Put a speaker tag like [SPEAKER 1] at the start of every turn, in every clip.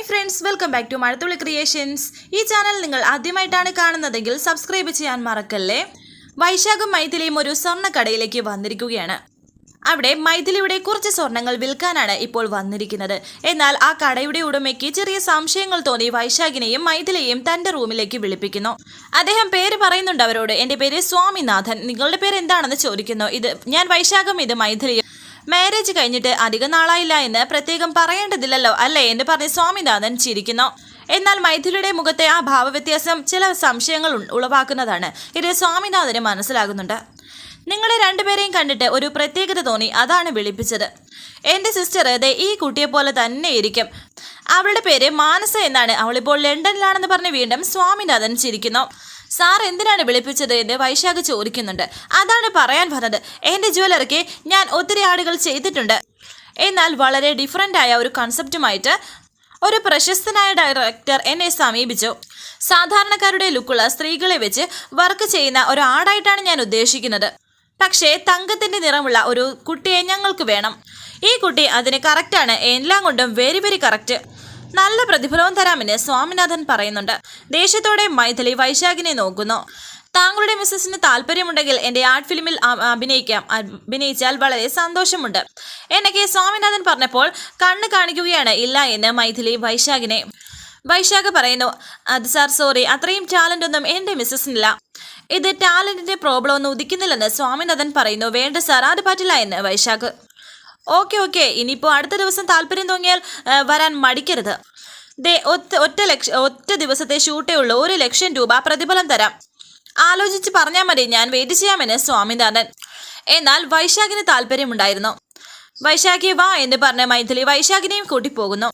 [SPEAKER 1] Hi friends welcome back to Mazhathulli creations ഈ channel നിങ്ങൾ ആദ്യമായിട്ടാണ് കാണുന്നതെങ്കിൽ സബ്സ്ക്രൈബ് ചെയ്യാൻ മറക്കല്ലേ? വൈശാഖും മൈഥിലിയും ഒരു സ്വർണക്കടയിലേക്ക് വന്നിരിക്കുകയാണ്. അവിടെ മൈഥിലിയുടെ കുറച്ച് സ്വർണങ്ങൾ വിൽക്കാനാണ് ഇപ്പോൾ വന്നിരിക്കുന്നത്. എന്നാൽ ആ കടയുടെ ഉടമയ്ക്ക് ചെറിയ സംശയങ്ങൾ തോന്നി വൈശാഖിനെയും മൈഥിലിയെയും തന്റെ റൂമിലേക്ക് വിളിപ്പിക്കുന്നു. അദ്ദേഹം പേര് പറയുന്നുണ്ട് അവരോട്. എന്റെ പേര് സ്വാമിനാഥൻ. നിങ്ങളുടെ പേര് എന്താണെന്ന് ചോദിക്കുന്നു. ഇത് ഞാൻ വൈശാഖം ഇത് മൈഥിലിയും മാരേജ് കഴിഞ്ഞിട്ട് അധിക നാളായില്ല എന്ന് പ്രത്യേകം പറയേണ്ടതില്ലല്ലോ അല്ലേ എന്ന് പറഞ്ഞ് സ്വാമിനാഥൻ ചിരിക്കുന്നു. എന്നാൽ മൈഥിലിയുടെ മുഖത്തെ ആ ഭാവവ്യത്യാസം ചില സംശയങ്ങൾ ഉളവാക്കുന്നതാണ്. ഇത് സ്വാമിനാഥന് മനസ്സിലാകുന്നുണ്ട്. നിങ്ങളെ രണ്ടുപേരെയും കണ്ടിട്ട് ഒരു പ്രത്യേകത തോന്നി. അതാണ് വിളിപ്പിച്ചത്. എന്റെ സിസ്റ്റർ അതെ ഈ കുട്ടിയെ പോലെ തന്നെ ഇരിക്കും. അവളുടെ പേര് മാനസ എന്നാണ്. അവളിപ്പോൾ ലണ്ടനിലാണെന്ന് പറഞ്ഞ് വീണ്ടും സ്വാമിനാഥൻ ചിരിക്കുന്നു. സാർ എന്തിനാണ് വിളിപ്പിച്ചത് എന്ന് വൈശാഖ് ചോദിക്കുന്നുണ്ട്. അതാണ് പറയാൻ വന്നത്. എന്റെ ജ്വല്ലറിക്ക് ഞാൻ ഒത്തിരി ആടുകൾ ചെയ്തിട്ടുണ്ട്. എന്നാൽ വളരെ ഡിഫറന്റ് ആയ ഒരു കൺസെപ്റ്റുമായിട്ട് ഒരു പ്രശസ്തനായ ഡയറക്ടർ എന്നെ സമീപിച്ചു. സാധാരണക്കാരുടെ ലുക്കുള്ള സ്ത്രീകളെ വെച്ച് വർക്ക് ചെയ്യുന്ന ഒരു ആടായിട്ടാണ് ഞാൻ ഉദ്ദേശിക്കുന്നത്. പക്ഷേ തങ്കത്തിന്റെ നിറമുള്ള ഒരു കുട്ടിയെ ഞങ്ങൾക്ക് വേണം. ഈ കുട്ടി അതിന് കറക്റ്റാണ് എല്ലാം കൊണ്ടും വെരി വെരി കറക്റ്റ് നല്ല പ്രതിഫലവും തരാമെന്ന് സ്വാമിനാഥൻ പറയുന്നുണ്ട്. ദേഷ്യത്തോടെ മൈഥിലി വൈശാഖിനെ നോക്കുന്നു. താങ്കളുടെ മിസ്സസിന് താല്പര്യമുണ്ടെങ്കിൽ എന്റെ ആർട്ട് ഫിലിമിൽ അഭിനയിക്കാം. അഭിനയിച്ചാൽ വളരെ സന്തോഷമുണ്ട്. എന്നൊക്കെ സ്വാമിനാഥൻ പറഞ്ഞപ്പോൾ കണ്ണ് കാണിക്കുകയാണ് ഇല്ല എന്ന് മൈഥിലി വൈശാഖിനെ. വൈശാഖ് പറയുന്നു അത് സാർ സോറി അത്രയും ടാലന്റ് ഒന്നും എന്റെ മിസ്സസിനില്ല. ഇത് ടാലന്റിന്റെ പ്രോബ്ലം ഒന്നും ഉദിക്കുന്നില്ലെന്ന് സ്വാമിനാഥൻ പറയുന്നു. വേണ്ട സാർ അത് പറ്റില്ല എന്ന് വൈശാഖ്. ഓക്കെ ഓക്കെ ഇനിയിപ്പോൾ അടുത്ത ദിവസം താല്പര്യം തോന്നിയാൽ വരാൻ മടിക്കരുത്. ദേ ഒറ്റ ഒറ്റ ലക്ഷ ഒറ്റ ദിവസത്തെ ഷൂട്ടേ ഉള്ളൂ. ഒരു ലക്ഷം രൂപ പ്രതിഫലം തരാം. ആലോചിച്ച് പറഞ്ഞാൽ മതി ഞാൻ വെയിറ്റ് ചെയ്യാമെന്ന് സ്വാമിനാഥൻ. എന്നാൽ വൈശാഖിന് താല്പര്യമുണ്ടായിരുന്നു. വൈശാഖി വാ എന്ന് പറഞ്ഞ മൈഥിലി വൈശാഖിനെയും കൂട്ടി പോകുന്നു.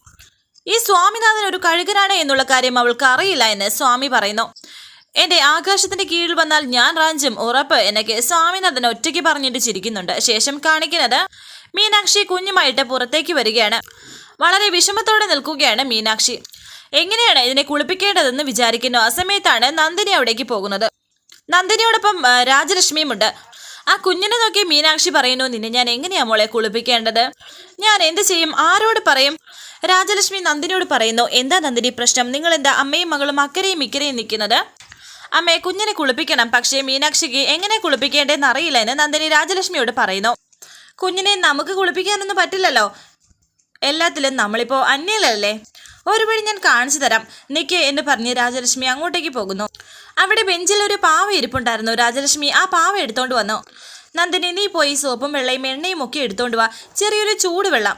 [SPEAKER 1] ഈ സ്വാമിനാഥൻ ഒരു കഴുകനാണ് എന്നുള്ള കാര്യം അവൾക്ക് അറിയില്ല എന്ന് സ്വാമി പറയുന്നു. എന്റെ ആകാശത്തിന്റെ കീഴിൽ വന്നാൽ ഞാൻ റാഞ്ചും ഉറപ്പ് എന്നൊക്കെ സ്വാമിനാഥൻ ഒറ്റയ്ക്ക് പറഞ്ഞിട്ട് ചിരിക്കുന്നുണ്ട്. ശേഷം കാണിക്കുന്നത് മീനാക്ഷി കുഞ്ഞുമായിട്ട് പുറത്തേക്ക് വരികയാണ്. വളരെ വിഷമത്തോടെ നിൽക്കുകയാണ് മീനാക്ഷി. എങ്ങനെയാണ് ഇതിനെ കുളിപ്പിക്കേണ്ടതെന്ന് വിചാരിക്കുന്നു. ആ സമയത്താണ് നന്ദിനി അവിടേക്ക് പോകുന്നത്. നന്ദിനിയോടൊപ്പം രാജലക്ഷ്മിയുമുണ്ട്. ആ കുഞ്ഞിനെ നോക്കി മീനാക്ഷി പറയുന്നു നിന്നെ ഞാൻ എങ്ങനെയാ മോളെ കുളിപ്പിക്കേണ്ടത്? ഞാൻ എന്ത് ചെയ്യും? ആരോട് പറയും? രാജലക്ഷ്മി നന്ദിനിയോട് പറയുന്നു എന്താ നന്ദിനി പ്രശ്നം? നിങ്ങൾ എന്താ അമ്മയും മകളും അക്കരയും ഇക്കരയും നിൽക്കുന്നത്? അമ്മയെ കുഞ്ഞിനെ കുളിപ്പിക്കണം. പക്ഷേ മീനാക്ഷിക്ക് എങ്ങനെ കുളിപ്പിക്കേണ്ടതെന്ന് അറിയില്ല എന്ന് നന്ദിനി രാജലക്ഷ്മിയോട് പറയുന്നു. കുഞ്ഞിനെ നമുക്ക് കുളിപ്പിക്കാനൊന്നും പറ്റില്ലല്ലോ. എല്ലാത്തിലും നമ്മളിപ്പോ അന്യലല്ലേ? ഒരു വഴി ഞാൻ കാണിച്ചു തരാം. നിക്ക് എന്ന് പറഞ്ഞ് രാജലക്ഷ്മി അങ്ങോട്ടേക്ക് പോകുന്നു. അവിടെ ബെഞ്ചിൽ ഒരു പാവ ഇരിപ്പുണ്ടായിരുന്നു. രാജലക്ഷ്മി ആ പാവ എടുത്തോണ്ട് വന്നു. നന്ദിനി നീ പോയി സോപ്പും വെള്ളയും എണ്ണയും ഒക്കെ എടുത്തോണ്ട് വാ. ചെറിയൊരു ചൂടുവെള്ളം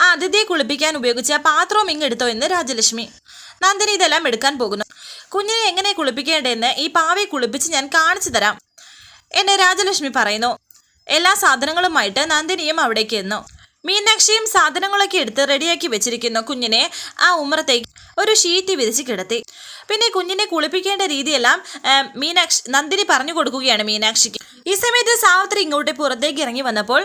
[SPEAKER 1] ആ അതിഥിയെ കുളിപ്പിക്കാൻ ഉപയോഗിച്ച പാത്രവും ഇങ്ങ് എടുത്തോ എന്ന് രാജലക്ഷ്മി. നന്ദിനി ഇതെല്ലാം എടുക്കാൻ പോകുന്നു. കുഞ്ഞിനെ എങ്ങനെ കുളിപ്പിക്കേണ്ടതെന്ന് ഈ പാവയെ കുളിപ്പിച്ച് ഞാൻ കാണിച്ചു തരാം. എന്നെ രാജലക്ഷ്മി പറയുന്നു. എല്ലാ സാധനങ്ങളുമായിട്ട് നന്ദിനിയും അവിടേക്ക് എന്നു. മീനാക്ഷിയും സാധനങ്ങളൊക്കെ എടുത്ത് റെഡിയാക്കി വെച്ചിരിക്കുന്ന കുഞ്ഞിനെ ആ ഉമ്രത്തേക്ക് ഒരു ഷീറ്റ് വിരിച്ച് കിടത്തി. പിന്നെ കുഞ്ഞിനെ കുളിപ്പിക്കേണ്ട രീതിയെല്ലാം മീനാക്ഷി നന്ദിനി പറഞ്ഞു കൊടുക്കുകയാണ് മീനാക്ഷിക്ക്. ഈ സമയത്ത് സാവിത്രി ഇങ്ങോട്ട് പുറത്തേക്ക് ഇറങ്ങി വന്നപ്പോൾ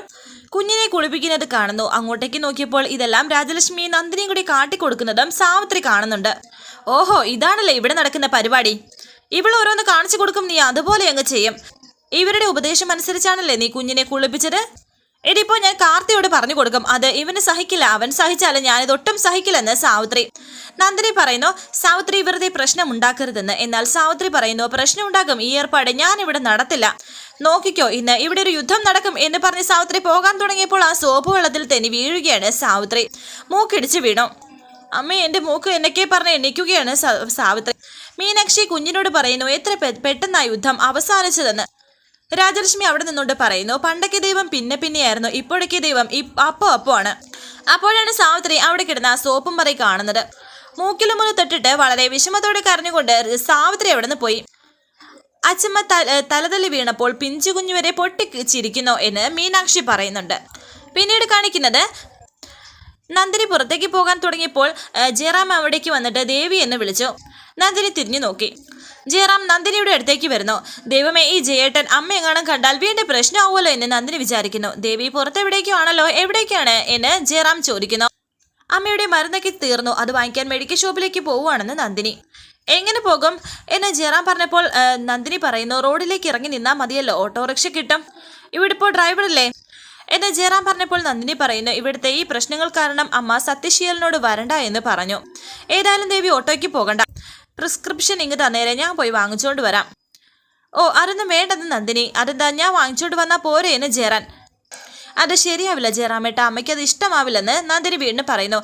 [SPEAKER 1] കുഞ്ഞിനെ കുളിപ്പിക്കുന്നത് കാണുന്നു. അങ്ങോട്ടേക്ക് നോക്കിയപ്പോൾ ഇതെല്ലാം രാജലക്ഷ്മി നന്ദിനിയും കൂടി കാട്ടിക്കൊടുക്കുന്നതും സാവിത്രി കാണുന്നുണ്ട്. ഓഹോ ഇതാണല്ലേ ഇവിടെ നടക്കുന്ന പരിപാടി. ഇവൾ ഓരോന്ന് കാണിച്ചു കൊടുക്കും നീ അതുപോലെ അങ്ങ് ചെയ്യും. ഇവരുടെ ഉപദേശം അനുസരിച്ചാണല്ലേ നീ കുഞ്ഞിനെ കുളിപ്പിച്ചത്? എടിപ്പോ ഞാൻ കാർത്തിയോട് പറഞ്ഞു കൊടുക്കും. അത് ഇവന് സഹിക്കില്ല. അവൻ സഹിച്ചാലും ഞാനിത് ഒട്ടും സഹിക്കില്ലെന്ന് സാവിത്രി. നന്ദിനി പറയുന്നു സാവിത്രി വെറുതെ പ്രശ്നം ഉണ്ടാക്കരുതെന്ന്. എന്നാൽ സാവിത്രി പറയുന്നു പ്രശ്നം ഉണ്ടാക്കും. ഈ ഏർപ്പാട് ഞാൻ ഇവിടെ നടത്തില്ല. നോക്കിക്കോ ഇന്ന് ഇവിടെ ഒരു യുദ്ധം നടക്കും എന്ന് പറഞ്ഞ് സാവിത്രി പോകാൻ തുടങ്ങിയപ്പോൾ ആ സോപ്പ് വെള്ളത്തിൽ തെന്നി വീഴുകയാണ് സാവിത്രി. മൂക്കിടിച്ച് വീണു. അമ്മ എന്റെ മൂക്ക് എന്നൊക്കെ പറഞ്ഞ് എണ്ണിക്കുകയാണ് സാവിത്രി. മീനാക്ഷി കുഞ്ഞിനോട് പറയുന്നു എത്ര പെട്ടെന്നായി പെട്ടെന്നാ യുദ്ധം അവസാനിച്ചതെന്ന്. രാജലക്ഷ്മി അവിടെ നിന്നുകൊണ്ട് പറയുന്നു പണ്ടൊക്കെ ദൈവം പിന്നെ പിന്നെയായിരുന്നു ഇപ്പോഴൊക്കെ ദൈവം അപ്പോ അപ്പോ ആണ് അപ്പോഴാണ് സാവിത്രി അവിടെ കിടന്ന സോപ്പും പറയും കാണുന്നത്. മൂക്കിലും മുന്ന് തൊട്ടിട്ട് വളരെ വിഷമത്തോടെ കരഞ്ഞുകൊണ്ട് സാവിത്രി അവിടെ നിന്ന് പോയി അച്ഛമ്മ തല തലതല്ലി വീണപ്പോൾ പിഞ്ചു വരെ പൊട്ടിച്ചിരിക്കുന്നു എന്ന് മീനാക്ഷി പറയുന്നുണ്ട്. പിന്നീട് കാണിക്കുന്നത് നന്ദിനി പുറത്തേക്ക് പോകാൻ തുടങ്ങിയപ്പോൾ ജയറാം അവിടേക്ക് വന്നിട്ട് ദേവി എന്ന് വിളിച്ചു. നന്ദിനി തിരിഞ്ഞു നോക്കി. ജയറാം നന്ദിനിയുടെ അടുത്തേക്ക് വരുന്നു. ദൈവമേ ഈ ജയേട്ടൻ അമ്മ എങ്ങാനും കണ്ടാൽ വീണ്ടും പ്രശ്നമാവുമല്ലോ എന്ന് നന്ദിനി വിചാരിക്കുന്നു. ദേവി പുറത്തെവിടേക്കോ ആണല്ലോ എവിടേക്കാണ് എന്ന് ജയറാം ചോദിക്കുന്നു. അമ്മയുടെ മരുന്നൊക്കെ തീർന്നു. അത് വാങ്ങിക്കാൻ മെഡിക്കൽ ഷോപ്പിലേക്ക് പോവുകയാണെന്ന് നന്ദിനി. എങ്ങനെ പോകും എന്ന് ജയറാം പറഞ്ഞപ്പോൾ നന്ദിനി പറയുന്നു റോഡിലേക്ക് ഇറങ്ങി നിന്നാൽ മതിയല്ലോ ഓട്ടോറിക്ഷ കിട്ടും. ഇവിടെ ഇപ്പോൾ ഡ്രൈവറല്ലേ എന്ന് ജയറാം പറഞ്ഞപ്പോൾ നന്ദിനി പറയുന്നു ഇവിടുത്തെ ഈ പ്രശ്നങ്ങൾ കാരണം അമ്മ സത്യശീലനോട് വരണ്ട എന്ന് പറഞ്ഞു. ഏതായാലും ദേവി ഓട്ടോയ്ക്ക് പോകണ്ട. പ്രിസ്ക്രിപ്ഷൻ ഇങ്ങ് തന്നേരെ ഞാൻ പോയി വാങ്ങിച്ചുകൊണ്ട് വരാം. ഓ അതൊന്നും വേണ്ടെന്ന് നന്ദിനി. അതെന്താ ഞാൻ വാങ്ങിച്ചോണ്ട് വന്നാൽ പോരെ എന്ന് അത് ശരിയാവില്ല ജയറാമേട്ട അമ്മയ്ക്ക് അത് ഇഷ്ടമാവില്ലെന്ന് നന്ദിനി വീണ്ടും പറയുന്നു.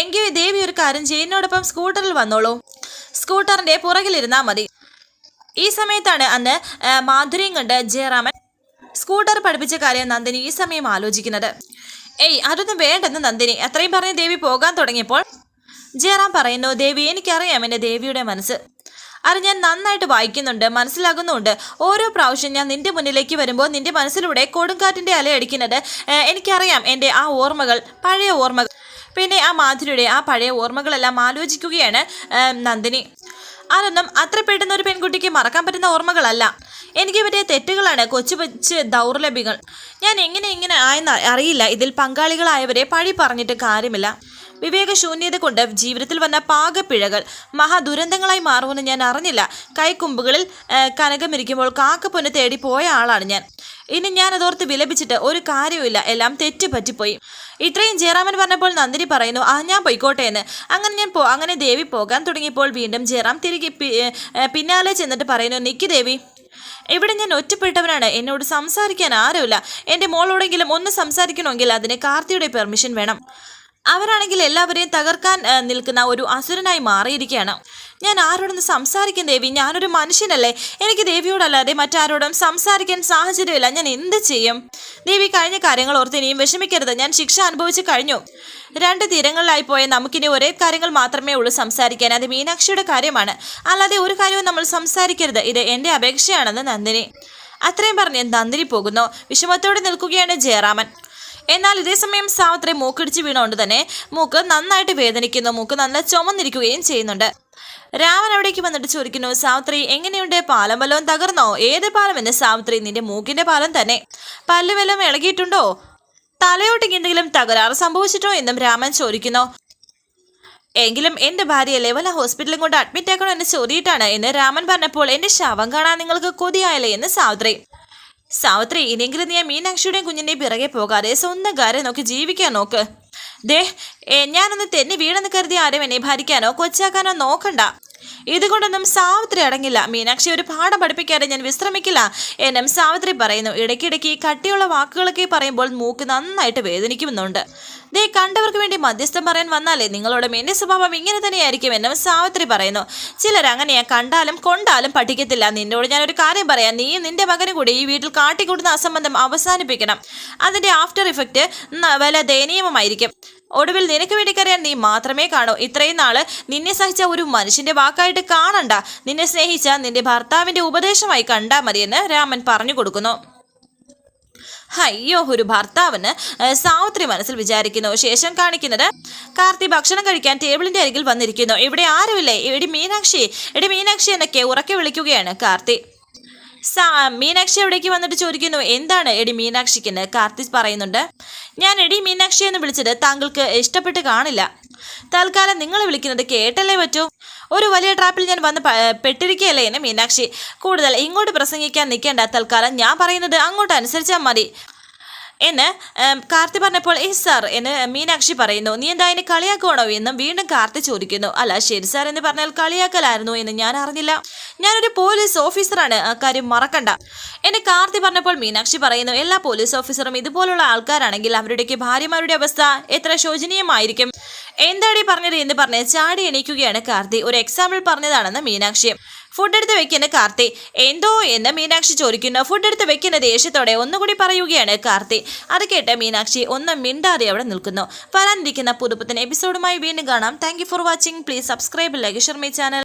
[SPEAKER 1] എങ്കിൽ ദേവി ഒരു കാര്യം ജയിനോടൊപ്പം സ്കൂട്ടറിൽ വന്നോളൂ. സ്കൂട്ടറിന്റെ പുറകിലിരുന്നാൽ മതി. ഈ സമയത്താണ് അന്ന് മാധുരിയും കണ്ട് ജയറാമൻ സ്കൂട്ടർ പഠിപ്പിച്ച കാര്യം നന്ദിനി ഈ സമയം ആലോചിക്കുന്നത്. ഏയ് അതൊന്നും വേണ്ടെന്ന് നന്ദിനി. അത്രയും പറഞ്ഞ് ദേവി പോകാൻ തുടങ്ങിയപ്പോൾ ജയറാം പറയുന്നു ദേവി എനിക്കറിയാം എന്റെ ദേവിയുടെ മനസ്സ്. അത് ഞാൻ നന്നായിട്ട് വായിക്കുന്നുണ്ട് മനസ്സിലാകുന്നുണ്ട്. ഓരോ പ്രാവശ്യം ഞാൻ നിന്റെ മുന്നിലേക്ക് വരുമ്പോൾ നിന്റെ മനസ്സിലൂടെ കൊടുങ്കാറ്റിന്റെ അലയടിക്കുന്നത് എനിക്കറിയാം എന്റെ ആ ഓർമ്മകൾ പഴയ ഓർമ്മകൾ. പിന്നെ ആ മാധുരിയുടെ ആ പഴയ ഓർമ്മകളെല്ലാം ആലോചിക്കുകയാണ് നന്ദിനി. അതൊന്നും അത്ര പെട്ടെന്ന് ഒരു പെൺകുട്ടിക്ക് മറക്കാൻ പറ്റുന്ന ഓർമ്മകളല്ല. എനിക്ക് പറ്റിയ തെറ്റുകളാണ് കൊച്ചു വെച്ച് ദൗർലഭ്യങ്ങൾ. ഞാൻ എങ്ങനെ ഇങ്ങനെ ആയെന്ന് അറിയില്ല. ഇതിൽ പങ്കാളികളായവരെ പഴി പറഞ്ഞിട്ട് കാര്യമില്ല. വിവേകശൂന്യത കൊണ്ട് ജീവിതത്തിൽ വന്ന പാകപ്പിഴകൾ മഹാദുരന്തങ്ങളായി മാറുമെന്ന് ഞാൻ അറിഞ്ഞില്ല. കൈക്കുമ്പുകളിൽ കനകമിരിക്കുമ്പോൾ കാക്കപ്പൊന്ന് തേടി പോയ ആളാണ് ഞാൻ. ഇനി ഞാൻ അതോർത്ത് വിലപിച്ചിട്ട് ഒരു കാര്യവുമില്ല. എല്ലാം തെറ്റ് പറ്റിപ്പോയി ഇത്രയും ജയറാമൻ പറഞ്ഞപ്പോൾ നന്ദിനി പറയുന്നു ആ ഞാൻ പോയിക്കോട്ടെ എന്ന്. അങ്ങനെ ഞാൻ പോ അങ്ങനെ ദേവി പോകാൻ തുടങ്ങിയപ്പോൾ വീണ്ടും ജയറാം തിരികെ പിന്നാലെ ചെന്നിട്ട് പറയുന്നു നിക്കി ദേവി. ഇവിടെ ഞാൻ ഒറ്റപ്പെട്ടവനാണ്. എന്നോട് സംസാരിക്കാൻ ആരുമില്ല. എന്റെ മോളോടെങ്കിലും ഒന്ന് സംസാരിക്കണമെങ്കിൽ അതിന് കാർത്തിയുടെ പെർമിഷൻ വേണം. അവരാണെങ്കിൽ എല്ലാവരെയും തകർക്കാൻ നിൽക്കുന്ന ഒരു അസുരനായി മാറിയിരിക്കുകയാണ്. ഞാൻ ആരോടൊന്ന് സംസാരിക്കും ദേവി ഞാനൊരു മനുഷ്യനല്ലേ? എനിക്ക് ദേവിയോടല്ലാതെ മറ്റാരോടും സംസാരിക്കാൻ സാഹചര്യമില്ല. ഞാൻ എന്ത് ചെയ്യും? ദേവി കഴിഞ്ഞ കാര്യങ്ങൾ ഓർത്ത് ഇനിയും വിഷമിക്കരുത്. ഞാൻ ശിക്ഷ അനുഭവിച്ച് കഴിഞ്ഞു. രണ്ട് തീരങ്ങളിലായി പോയ നമുക്കിനി ഒരേ കാര്യങ്ങൾ മാത്രമേ ഉള്ളൂ സംസാരിക്കാൻ. അത് മീനാക്ഷിയുടെ കാര്യമാണ്. അല്ലാതെ ഒരു കാര്യവും നമ്മൾ സംസാരിക്കരുത്. ഇത് എന്റെ അപേക്ഷയാണെന്ന് നന്ദിനി. അത്രയും പറഞ്ഞ് നന്ദിനി പോകുന്നു. വിഷമത്തോടെ നിൽക്കുകയാണ് ജയറാമൻ. എന്നാൽ ഇതേസമയം സാവിത്രി മൂക്കിടിച്ച് വീണുകൊണ്ട് തന്നെ മൂക്ക് നന്നായിട്ട് വേദനിക്കുന്നു. മൂക്ക് നല്ല ചുമന്നിരിക്കുകയും ചെയ്യുന്നുണ്ട്. രാവൻ അവിടേക്ക് വന്നിട്ട് ചോദിക്കുന്നു സാവിത്രി എങ്ങനെയുണ്ട്? പാലം വല്ലതും തകർന്നോ? ഏത് പാലം? എന്ന് സാവിത്രി നിന്റെ മൂക്കിന്റെ പാലം തന്നെ. പല്ല് വല്ലതും ഇളകിയിട്ടുണ്ടോ? തലയോട്ടിക്ക് എന്തെങ്കിലും തകരാറ് സംഭവിച്ചിട്ടോ? എന്നും രാമൻ ചോദിക്കുന്നു. എങ്കിലും എന്റെ ഭാര്യ വല്ല ഹോസ്പിറ്റലും കൊണ്ട് അഡ്മിറ്റ് ആക്കണോ എന്ന് ചോദിയിട്ടാണ് എന്ന് രാമൻ പറഞ്ഞപ്പോൾ എന്റെ ശവം കാണാൻ നിങ്ങൾക്ക് കൊതിയായല്ലേ? എന്ന് സാവിത്രി സാവിത്രി ഇനിയെങ്കിലും നീ ആ മീനാക്ഷിയുടെയും കുഞ്ഞിന്റെയും പിറകെ പോകാതെ സ്വന്തം കാര്യം നോക്കി ജീവിക്കാൻ നോക്ക്. ദേ ഞാനൊന്ന് തെന്നി വീണെന്ന് കരുതി ആരും എന്നെ ഭരിക്കാനോ കൊച്ചാക്കാനോ നോക്കണ്ട. ഇതുകൊണ്ടൊന്നും സാവിത്രി അടങ്ങില്ല. മീനാക്ഷി ഒരു പാഠം പഠിപ്പിക്കാതെ ഞാൻ വിശ്രമിക്കില്ല എന്നും സാവിത്രി പറയുന്നു. ഇടയ്ക്കിടയ്ക്ക് കട്ടിയുള്ള വാക്കുകളൊക്കെ പറയുമ്പോൾ മൂക്ക് നന്നായിട്ട് വേദനിക്കുന്നുണ്ട് ദേ കണ്ടവർക്ക് വേണ്ടി മധ്യസ്ഥം പറയാൻ വന്നാലേ നിങ്ങളുടെ മേന്റെ സ്വഭാവം ഇങ്ങനെ തന്നെയായിരിക്കും എന്നും സാവിത്രി പറയുന്നു. ചിലർ അങ്ങനെയാ കണ്ടാലും കൊണ്ടാലും പഠിക്കത്തില്ല. നിന്നോട് ഞാൻ ഒരു കാര്യം പറയാം. നീ നിന്റെ മകനും കൂടി ഈ വീട്ടിൽ കാട്ടിക്കൂടുന്ന അസംബന്ധം അവസാനിപ്പിക്കണം. അതിന്റെ ആഫ്റ്റർ ഇഫക്റ്റ് വല്ല ദയനീയമായിരിക്കും ഒടുവിൽ നിനക്ക് വേണ്ടി കരയാൻ നീ മാത്രമേ കാണൂ. ഇത്രയും നാൾ നിന്നെ സഹിച്ച ഒരു മനുഷ്യന്റെ വാക്കായിട്ട് കാണണ്ട. നിന്നെ സ്നേഹിച്ച നിന്റെ ഭർത്താവിന്റെ ഉപദേശമായി കണ്ടാ മതിയെന്ന് രാമൻ പറഞ്ഞു കൊടുക്കുന്നു. അയ്യോ ഒരു ഭർത്താവിന് സാവിത്രി മനസ്സിൽ വിചാരിക്കുന്നു. ശേഷം കാണിക്കുന്നത് കാർത്തി ഭക്ഷണം കഴിക്കാൻ ടേബിളിന്റെ അരികിൽ വന്നിരിക്കുന്നു. ഇവിടെ ആരുമില്ലേ? എടി മീനാക്ഷി എടി മീനാക്ഷി എന്നൊക്കെ ഉറക്കെ വിളിക്കുകയാണ് കാർത്തി. മീനാക്ഷി അവിടേക്ക് വന്നിട്ട് ചോദിക്കുന്നു? എന്താണ് എടി മീനാക്ഷിക്കെന്ന് കാർത്തി പറയുന്നുണ്ട്. ഞാൻ എടി മീനാക്ഷി എന്ന് വിളിച്ചത് താങ്കൾക്ക് ഇഷ്ടപ്പെട്ട് കാണില്ല. തൽക്കാലം നിങ്ങൾ വിളിക്കുന്നത് കേട്ടല്ലേ പറ്റൂ? ഒരു വലിയ ട്രാപ്പിൽ ഞാൻ വന്ന് പെട്ടിരിക്കുകയല്ലേ എന്നെ മീനാക്ഷി? കൂടുതൽ ഇങ്ങോട്ട് പ്രസംഗിക്കാൻ നിൽക്കേണ്ട തൽക്കാലം ഞാൻ പറയുന്നത് അങ്ങോട്ട് അനുസരിച്ചാൽ മതി. എന്ന് കാർത്തി പറഞ്ഞപ്പോൾ ഏ സാർ എന്ന് മീനാക്ഷി പറയുന്നു. നീ എന്താ എന്നെ കളിയാക്കുവാണോ? എന്നും വീണ്ടും കാർത്തി ചോദിക്കുന്നു. അല്ല ശരി സാർ എന്ന് പറഞ്ഞാൽ കളിയാക്കലായിരുന്നു എന്ന് ഞാൻ അറിഞ്ഞില്ല. ഞാനൊരു പോലീസ് ഓഫീസറാണ്. കാര്യം മറക്കണ്ട. എന്നെ കാർത്തി പറഞ്ഞപ്പോൾ മീനാക്ഷി പറയുന്നു എല്ലാ പോലീസ് ഓഫീസറും ഇതുപോലുള്ള ആൾക്കാരാണെങ്കിൽ അവരുടെയൊക്കെ ഭാര്യമാരുടെ അവസ്ഥ എത്ര ശോചനീയമായിരിക്കും? എന്താടി പറഞ്ഞത്? എന്ന് പറഞ്ഞ് ചാടി എണീക്കുകയാണ് കാർത്തി. ഒരു എക്സാമ്പിൾ പറഞ്ഞതാണെന്ന് മീനാക്ഷി. ഫുഡ് എടുത്ത് വെക്കുന്ന കാർത്തി എന്തോ? എന്ന് മീനാക്ഷി ചോദിക്കുന്നു. ഫുഡ് എടുത്ത് വെക്കുന്ന ദേഷ്യത്തോടെ ഒന്നുകൂടി പറയുകയാണ് കാർത്തി. അത് കേട്ട് മീനാക്ഷി ഒന്നും മിണ്ടാതെ അവിടെ നിൽക്കുന്നു. വരാനിരിക്കുന്ന പുതുപ്പത്തിന് എപ്പിസോഡുമായി വീണ്ടും കാണാം. Thank for watching please subscribe like Sharmi channel